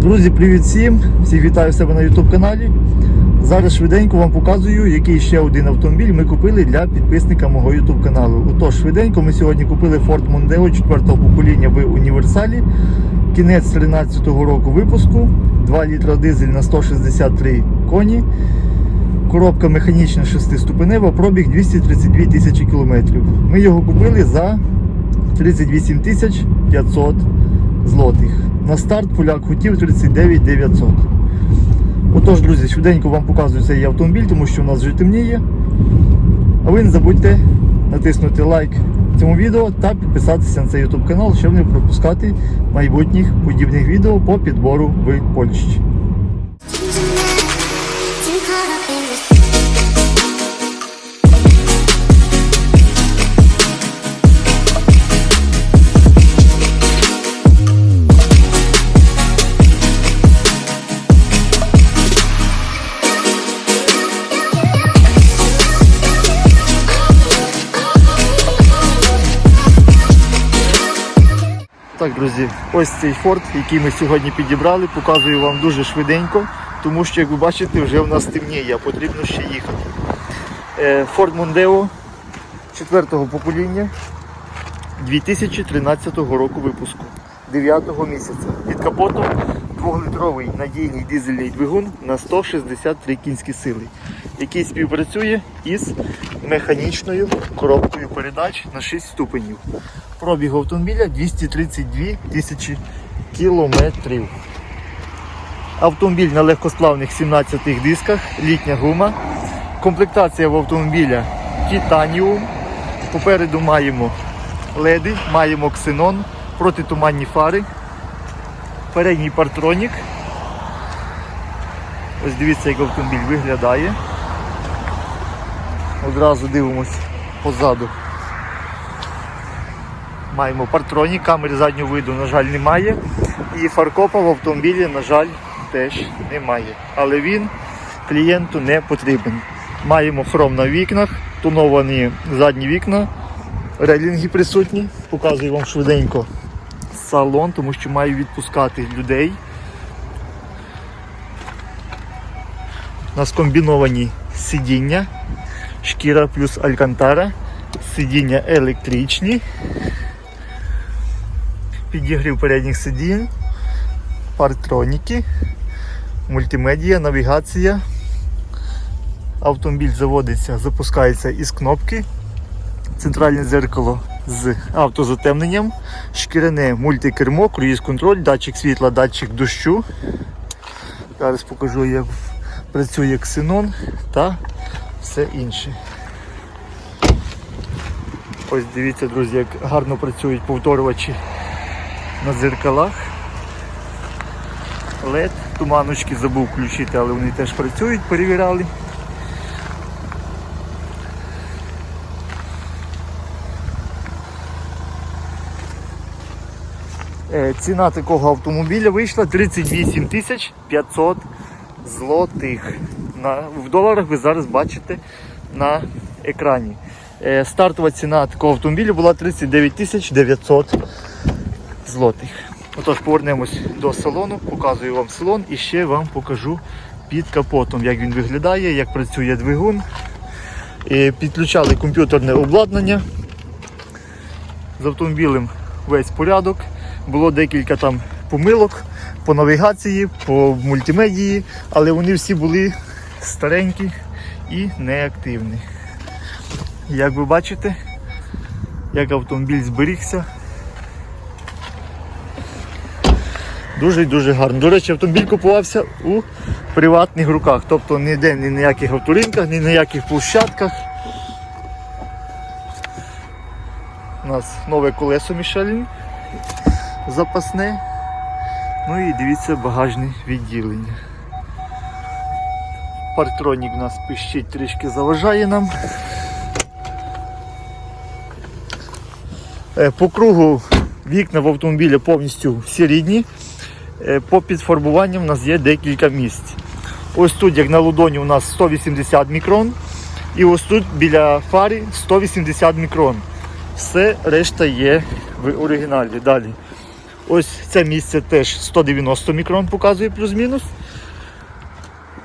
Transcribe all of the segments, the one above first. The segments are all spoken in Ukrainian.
Друзі, привіт всім! Всіх вітаю себе на YouTube каналі. Зараз швиденько вам показую, який ще один автомобіль ми купили для підписника мого YouTube каналу. Отож, швиденько ми сьогодні купили Ford Mondeo 4 покоління в універсалі. Кінець 13-го року випуску. 2 літра дизель на 163 коні. Коробка механічна 6-ступенева, пробіг 232 тисячі кілометрів. Ми його купили за 38 тисяч 500 злотих. На старт поляк хотів 39 900. Отож, друзі, швиденько вам показую цей автомобіль, тому що у нас вже темніє. А ви не забудьте натиснути лайк цьому відео та підписатися на цей YouTube канал, щоб не пропускати майбутніх подібних відео по підбору в Польщі. Так, друзі, ось цей Ford, який ми сьогодні підібрали, показую вам дуже швиденько, тому що, як ви бачите, вже в нас темніє, потрібно ще їхати. Е, Ford Mondeo 4-го покоління 2013 року випуску, 9-го місяця. Під капотом 2-літровий надійний дизельний двигун на 163 кінські сили, який співпрацює із механічною коробкою передач на 6 ступенів. Пробіг автомобіля 232 тисячі кілометрів. Автомобіль на легкосплавних 17 дисках, літня гума. Комплектація в автомобіля титаніум. Попереду маємо леди, маємо ксенон, протитуманні фари, передній партронік. Ось дивіться, як автомобіль виглядає. Одразу дивимось позаду. Маємо партроні, камери заднього виду, на жаль, немає. І фаркопа в автомобілі, на жаль, теж немає. Але він клієнту не потрібен. Маємо хром на вікнах, тоновані задні вікна, релінги присутні. Показую вам швиденько салон, тому що маю відпускати людей. У нас комбіновані сидіння, шкіра плюс алькантара, сидіння електричні підігрів передніх сидінь, партроніки, мультимедія, навігація. Автомобіль заводиться, запускається із кнопки. Центральне дзеркало з автозатемненням, шкіряне мультикермо, круїз-контроль, датчик світла, датчик дощу. Зараз покажу, як працює ксенон та все інше. Ось дивіться, друзі, як гарно працюють повторювачі на дзеркалах. LED, туманочки забув включити, але вони теж працюють, перевіряли. Е, Ціна такого автомобіля вийшла 38 тисяч 500 злотих. На, в доларах ви зараз бачите на екрані. Е, Стартова ціна такого автомобіля була 39 тисяч 900 злотих. Отож, повернемось до салону, показую вам салон і ще вам покажу під капотом, як він виглядає, як працює двигун. І підключали комп'ютерне обладнання. З автомобілем весь порядок. Було декілька там помилок по навігації, по мультимедії, але вони всі були старенькі і неактивні. Як ви бачите, як автомобіль зберігся, Дуже дуже гарно. До речі, автомобіль купувався у приватних руках. Тобто ніде ні на ніяких авторинках, ні на яких площадках. У нас нове колесо Мішелін запасне. Ну і дивіться багажне відділення. Партронік у нас пищить трішки заважає нам. Е, По кругу вікна в автомобілі повністю всі рідні. Е, По підфарбуванням у нас є декілька місць. Ось тут, як на ладоні, у нас 180 мікрон. І ось тут біля фари 180 мікрон. Все решта є в оригіналі. Далі. Ось це місце теж 190 мікрон показує плюс-мінус.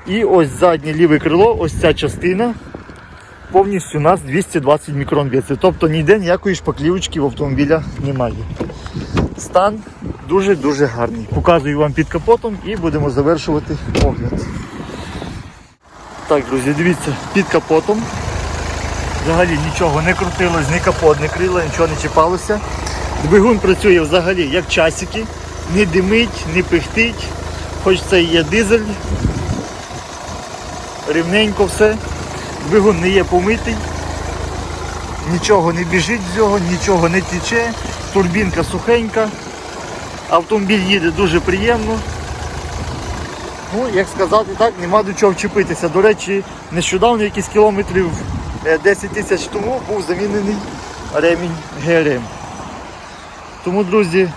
І ось заднє ліве крило, ось ця частина повністю у нас 220 мікрон б'ється. Тобто ніде ніякої шпаклівочки в автомобіля немає. Стан дуже-дуже гарний. Показую вам під капотом і будемо завершувати огляд. Так, друзі, дивіться, під капотом. Взагалі нічого не крутилось, ні капот, не крило, нічого не чіпалося. Двигун працює взагалі як часики, не димить, не пихтить, хоч це і є дизель. Рівненько все. Двигун не є помитий, нічого не біжить з нього, нічого не тече, турбінка сухенька, автомобіль їде дуже приємно. Ну, як сказати так, нема до чого вчепитися. До речі, нещодавно, якісь кілометрів е, 10 тисяч тому був замінений ремінь ГРМ. Тому, друзі,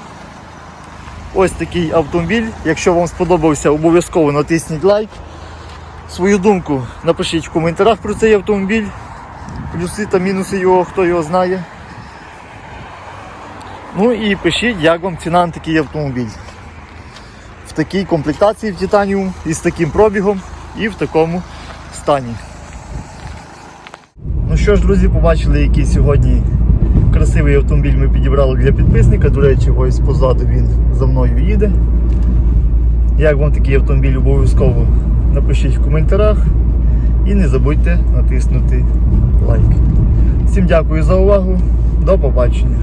ось такий автомобіль. Якщо вам сподобався, обов'язково натисніть лайк. Свою думку напишіть в коментарях про цей автомобіль. Плюси та мінуси його, хто його знає. Ну і пишіть, як вам ціна на такий автомобіль. В такій комплектації в Титаніум і з таким пробігом і в такому стані. Ну що ж, друзі, побачили, який сьогодні красивий автомобіль ми підібрали для підписника. До речі, ось позаду він за мною їде. Як вам такий автомобіль обов'язково напишіть в коментарях і не забудьте натиснути лайк. Всім дякую за увагу. До побачення.